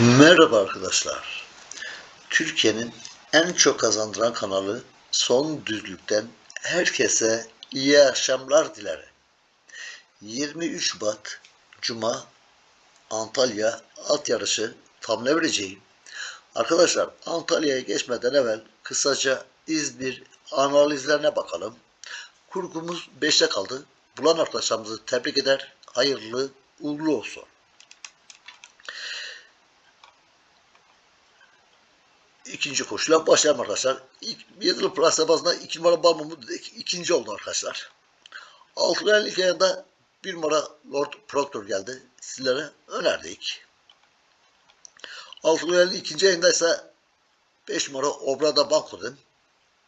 Merhaba arkadaşlar. Türkiye'nin en çok kazandıran kanalı Son Düzlük'ten herkese iyi akşamlar dilerim. 23 Şubat Cuma Antalya at yarışı tam vereceğim? Arkadaşlar Antalya'ya geçmeden evvel kısaca İzmir analizlerine bakalım. Kurgumuz 5'te kaldı. Bulan arkadaşlarımızı tebrik eder. Hayırlı uğurlu olsun. İkinci koşuyla başlayalım arkadaşlar. İlk Yedili Plasa bazında iki numara Balmumu ikinci oldu arkadaşlar. Altılı ilk ayında bir numara Lord Proctor geldi. Sizlere önerdik. Altılı ikinci ayında ise 5 numara Obrada Banko dedim.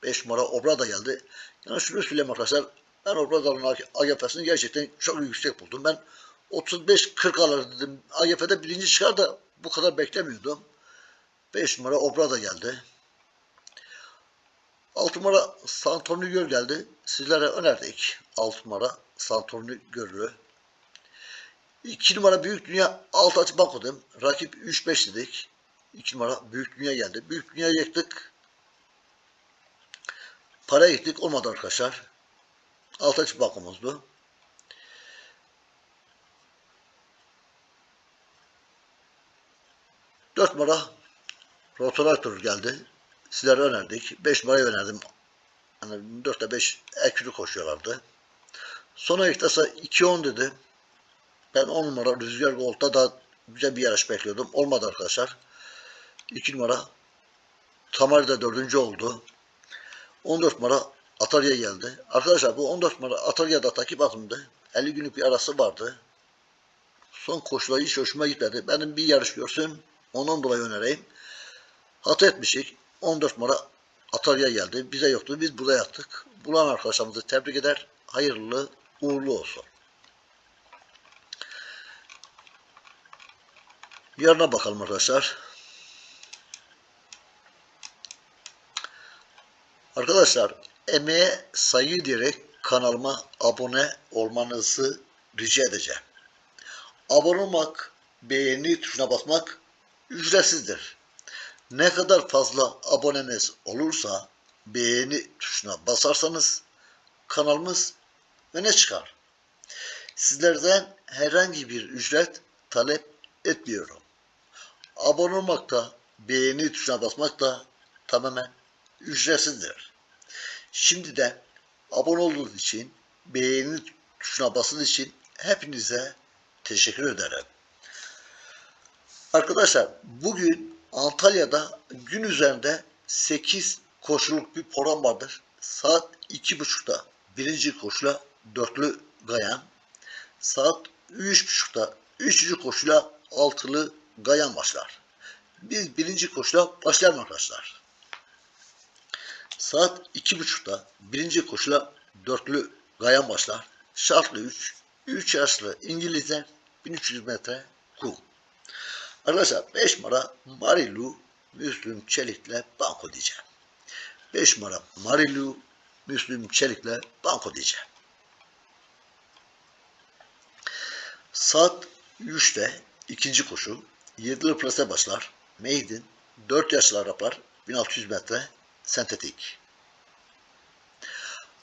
5 numara Obrada geldi. Yani şunu söyleyeyim arkadaşlar. Ben Obrada'nın AGF'sini gerçekten çok yüksek buldum. Ben 35-40 alır dedim. AGF'de birinci çıkar da bu kadar beklemiyordum. 5 numara Obra da geldi. 6 numara Santorni Göl geldi. Sizlere önerdik. 6 numara Santorni Gölü. 2 numara Büyük Dünya alt açı banko dedim. Rakip 3-5 dedik. 2 numara Büyük Dünya geldi. Büyük Dünya yıktık. Para gittik. Olmadı arkadaşlar. Alt açı bankomuzdu. Dört numara Rotorator geldi. Sizlere önerdik. 5 numarayı önerdim. Hani 4'te 5 ekürü koşuyorlardı. Sonra iktasa 2-10 dedi. Ben 10 numara Rüzgar Gold'da da güzel bir yarış bekliyordum. Olmadı arkadaşlar. 2 numara Tamari de 4. oldu. 14 numara Atarya geldi. Arkadaşlar bu 14 numara Atarya'da takip atımdı. 50 günlük bir arası vardı. Son koşuları hiç hoşuma gitmedi. Benim bir yarış görsün. Ondan dolayı önereyim. Hata etmişik. 14 numara Atarya geldi. Bize yoktu. Biz burada yattık. Bulan arkadaşlarımızı tebrik eder. Hayırlı uğurlu olsun. Yarına bakalım arkadaşlar. Arkadaşlar emeğe saygı diyerek kanalıma abone olmanızı rica edeceğim. Abone olmak, beğeni tuşuna basmak ücretsizdir. Ne kadar fazla aboneniz olursa beğeni tuşuna basarsanız kanalımız öne çıkar. Sizlerden herhangi bir ücret talep etmiyorum. Abone olmak da beğeni tuşuna basmak da tamamen ücretsizdir. Şimdi de abone olduğunuz için beğeni tuşuna basın için hepinize teşekkür ederim. Arkadaşlar bugün Antalya'da gün üzerinde 8 koşuluk bir program vardır. Saat 2.30'da birinci koşula dörtlü gayan. Saat 3.30'da üçüncü koşula altılı gayan başlar. Biz birinci koşula başlayalım arkadaşlar. Saat 2.30'da birinci koşula dörtlü gayan başlar. Şartlı 3, 3 yaşlı İngilizler 1300 metre kum. Arkadaşlar 5 numara Marilu Müslüm Çelik'le banko diyeceğim. 5 numara Marilu Müslüm Çelik'le banko diyeceğim. Saat 3'te ikinci koşu 7'li plase başlar. Maiden 4 yaşlı Araplar 1600 metre sentetik.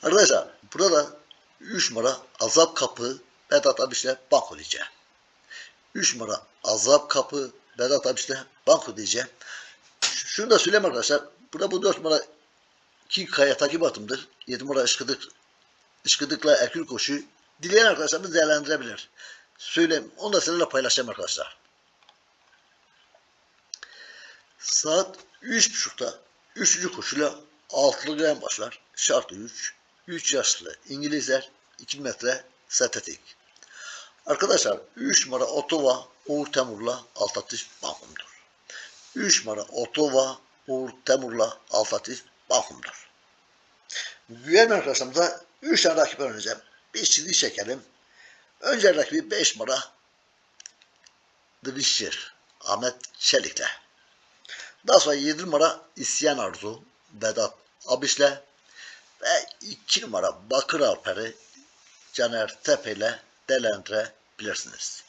Arkadaşlar burada 3 numara Azap Kapı Vedat Abiş'le banko diyeceğim. 3 numara Azap Kapı Vedat Abiş'le banko diyeceğim. Şunu da söyleyeyim arkadaşlar. Burada bu 4 numara King Kaya takip atımdır. 7 numara Işkıdık Işkıdık'la Erkül koşu. Dileyen arkadaşlarımız değerlendirebilir. Söyleyeyim. Onu da sizinle paylaşacağım arkadaşlar. Saat 3.30'da 3. koşuyla altılı gayen başlar. Şartı 3. 3 yaşlı İngilizler 2 metre sentetik. Arkadaşlar 3 numara Otova Uğur Temur'la alt atış bankumdur. 3 numara Otova Uğur Temur'la alt atış bankumdur. Güven arkadaşlarımıza 3 tane rakip önereceğim. Bir çizgi çekelim. Önce rakibi 5 numara The Wisher Ahmet Çelik'le. Daha sonra 7 numara İsyan Arzu Vedat Abiş'le ve 2 numara Bakır Alper'i Caner Tepe ile değerlendirebilirsiniz.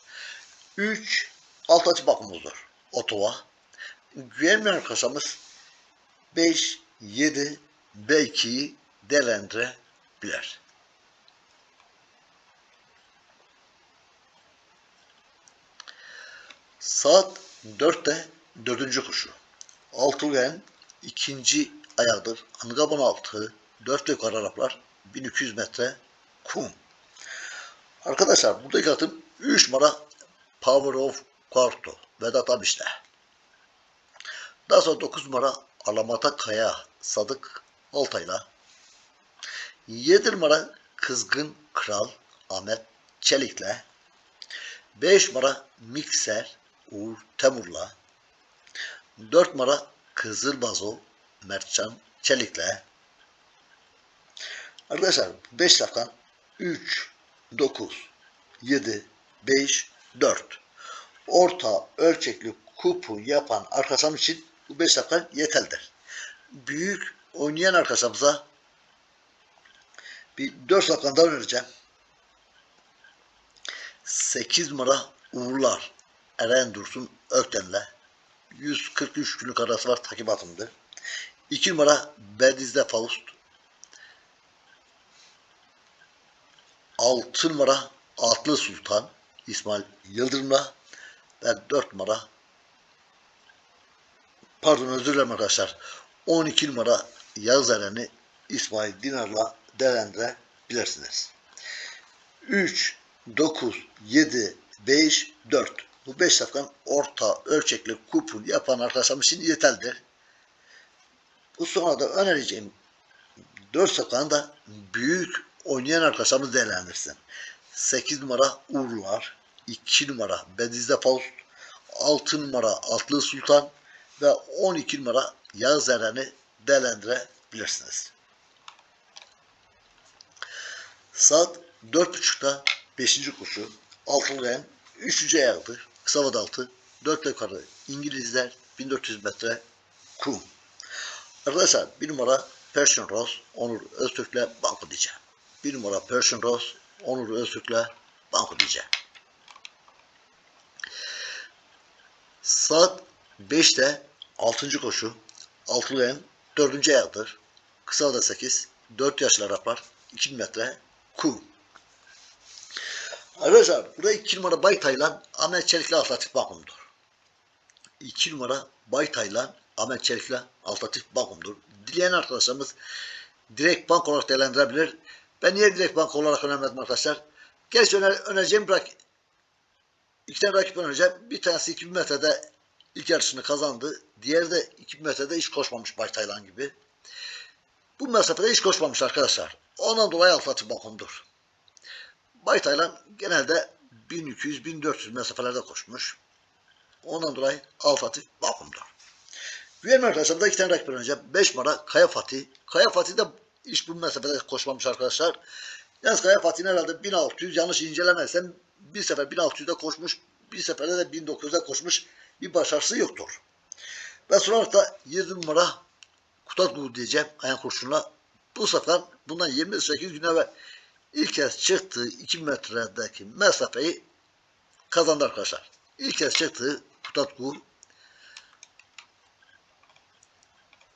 3 alt açı bakımımızdır. Otova. Güvenmeyen arkadaşlarımız 5, 7, belki değerlendirebilir. Saat 4'te dördüncü kuşu. Altıgen ikinci ayağıdır. Angaban altı, dört yukarı Araplar, 1200 metre kum. Arkadaşlar buradaki atım 3 numara Power of Quarto Vedat Abiş'te. Daha sonra 9 numara Alamata Kaya Sadık Altay'la. 7 numara Kızgın Kral Ahmet Çelik'le. 5 numara Mikser Uğur Temur'la. 4 numara Kızılbazo Mertcan Çelik'le. Arkadaşlar 5 safkan 3, 9, 7, 5, 4. Orta ölçekli kupu yapan arkadaşım için bu 5 safkan yeterlidir. Büyük oynayan arkadaşımıza bir 4 safkan daha önereceğim. 8 numara Uğurlar Eren Dursun Ökten'le 143 günlük arası var takip atımdı. 2 numara Berdiz'de Faust 6 numara Atlı Sultan İsmail Yıldırım'la ve 4 numara pardon özür dilerim arkadaşlar 12 numara Yağız Eren'i İsmail Dinar'la değerlendirebilirsiniz. 3, 9, 7, 5, 4. Bu 5 safkan orta ölçekli kupon yapan arkadaşlarım için yeterlidir. Bu sonra da önereceğim 4 safkanı da büyük Oynayan arkadaşlarımız değerlendirsin. 8 numara Uğur var. 2 numara Bedizde Faust. 6 numara Atlı Sultan ve 12 numara Yağız Eren'i değerlendirebilirsiniz. Saat 4.30'da 5. koşu Altın Ren 3. ayaklı kısa vada altı 4 yukarı İngilizler 1400 metre kum. Arkadaşlar bir numara Persian Rose Onur Öztürk'le bağlayacağım. 1 numara Persian Rose, Onur Öztürk'le Banko Dice. Saat 5'te 6. koşu, altılayan 4. ayaktır. Kısa da 8, 4 yaşlı Araplar, 2000 metre kum. Arkadaşlar burada 2 numara Baytaylan Ahmet Çelik'le Atlatif Bakum'dur. 2 numara Baytaylan Ahmet Çelik'le Atlatif Bakum'dur. Dileyen arkadaşlarımız direkt bank olarak değerlendirebilir. Ben niye direkt bank olarak önermedim arkadaşlar? Gerçi öner, önereceğim bırak. İki tane rakip önereceğim. Bir tanesi 2000 metrede ilk yarışını kazandı. Diğeri de 2000 metrede hiç koşmamış Baytaylan gibi. Bu mesafede hiç koşmamış arkadaşlar. Ondan dolayı Atlatif Bakum'dur. Baytaylan genelde 1200-1400 mesafelerde koşmuş. Ondan dolayı Al Fatih Bakum'dur. Güvenme arkadaşlarımda iki tane rakip önce 5 numara Kaya Fatih. Kaya Fatih de hiç bu mesafede koşmamış arkadaşlar. Yalnız Kaya Fatih'in herhalde 1600 yanlış incelemezsem bir sefer 1600'de koşmuş, bir seferde de 1900'de koşmuş bir başarısı yoktur. Ve son olarak da 7 numara Kutat Gulu diyeceğim ayak kurşunla. Bu sefer bundan 28 gün evvel ilk kez çıktığı 2 metredeki mesafeyi kazandı arkadaşlar. İlk kez çıktığı Kutat Gulu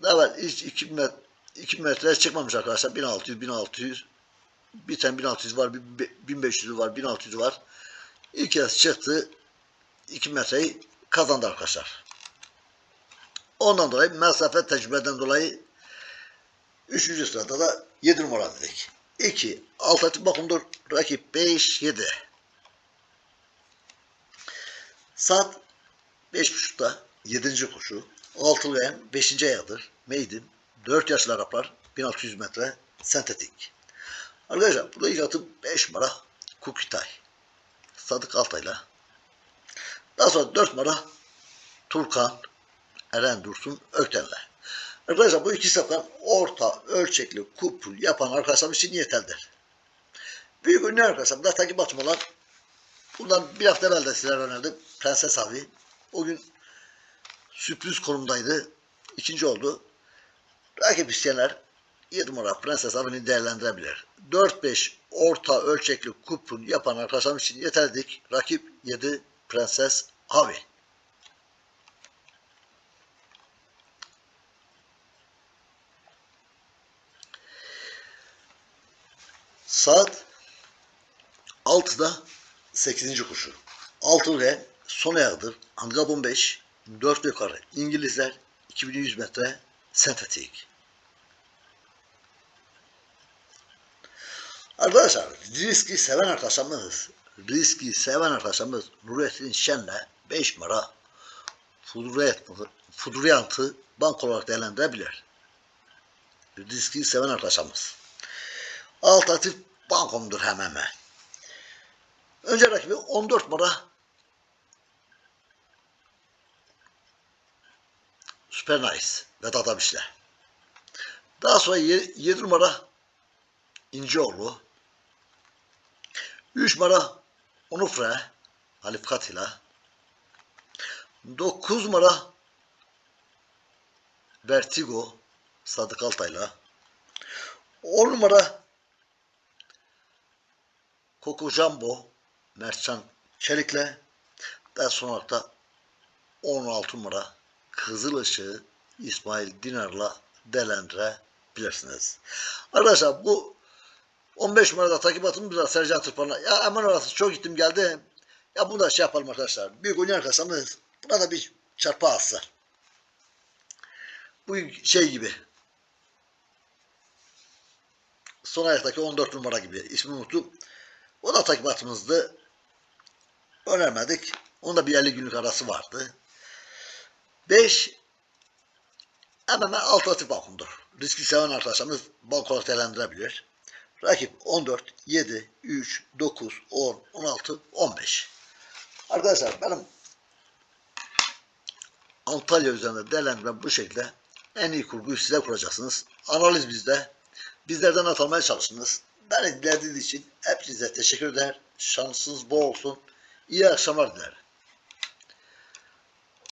Evet hiç 2 metre, 2 metre çıkmamış arkadaşlar. 1600, 1600. Bir tane 1600 var, bir 1500 var, 1600 var. İlk kez çıktı. 2 metreyi kazandı arkadaşlar. Ondan dolayı mesafe tecrübeden dolayı 3. sırada da 7 numara dedik. 2. Alternatif bakımdır. Rakip 5, 7. Saat 5.30'da 7. koşu. Altılı en 5. ayağıdır. Maiden. 4 yaşlı Araplar. 1600 metre. Sentetik. Arkadaşlar burada ilk atım 5 numara Kukitay. Sadık Altay'la. Daha sonra 4 numara Turkan Eren Dursun Ökten'le. Arkadaşlar bu iki safkan orta ölçekli kupul yapan arkadaşlarım için yeterlidir. Büyük ünlü arkadaşlarım da takip atım olan bundan bir hafta evvel de sizlere önerdim. Prenses abi. O gün sürpriz konumdaydı. İkinci oldu. Rakip isteyenler 7 numara prens hesabını değerlendirebilir. 4-5 orta ölçekli kupon yapan arkadaşlarım için yeterlidir. Rakip 7 prenses havi. Saat 6'da 8. kuşu. 6 ve son ayağıdır. Angab 15, 4 yukarı. İngilizler 2100 metre sentetik. Arkadaşlar riski seven arkadaşlarımız riski seven arkadaşlarımız Nurettin Şen'le 5 numara Fuduriyant'ı bank olarak değerlendirebilir. Riski seven arkadaşlarımız. Alternatif bankomdur hemen hemen. Önce rakibi 14 numara Super Nice Vedat Abiş'le. Daha sonra 7 numara İnceoğlu. 3 numara Onufre Halif Katila. 9 numara Vertigo Sadık Altay'la. 10 numara Koko Jumbo Mertcan Çelik'le ve son olarak da 16 numara Kızıl Işığı İsmail Dinar'la değerlendirebilirsiniz. Arkadaşlar bu 15 numarada takip atın biraz Sercan Tırpan'a. Ya aman orası çok gittim geldim. Ya bunu da şey yapalım arkadaşlar. Büyük oynayan arkadaşlarımız buna da bir çarpı alsa. Bu şey gibi. Son ayaktaki 14 numara gibi. İsmi unuttum. O da takibatımızdı. Önermedik. Onda bir 50 günlük arası vardı. 5 hemen alternatif balkondur. Riski seven arkadaşlarımız balkon olarak değerlendirebilir. Rakip 14, 7, 3, 9, 10, 16, 15. Arkadaşlar benim Antalya üzerinde değerlendirmem bu şekilde. En iyi kurguyu size kuracaksınız. Analiz bizde. Bizlerden not almaya çalışınız. Beni dinlediğiniz için hepinize teşekkür eder. Şansınız bol olsun. İyi akşamlar dilerim.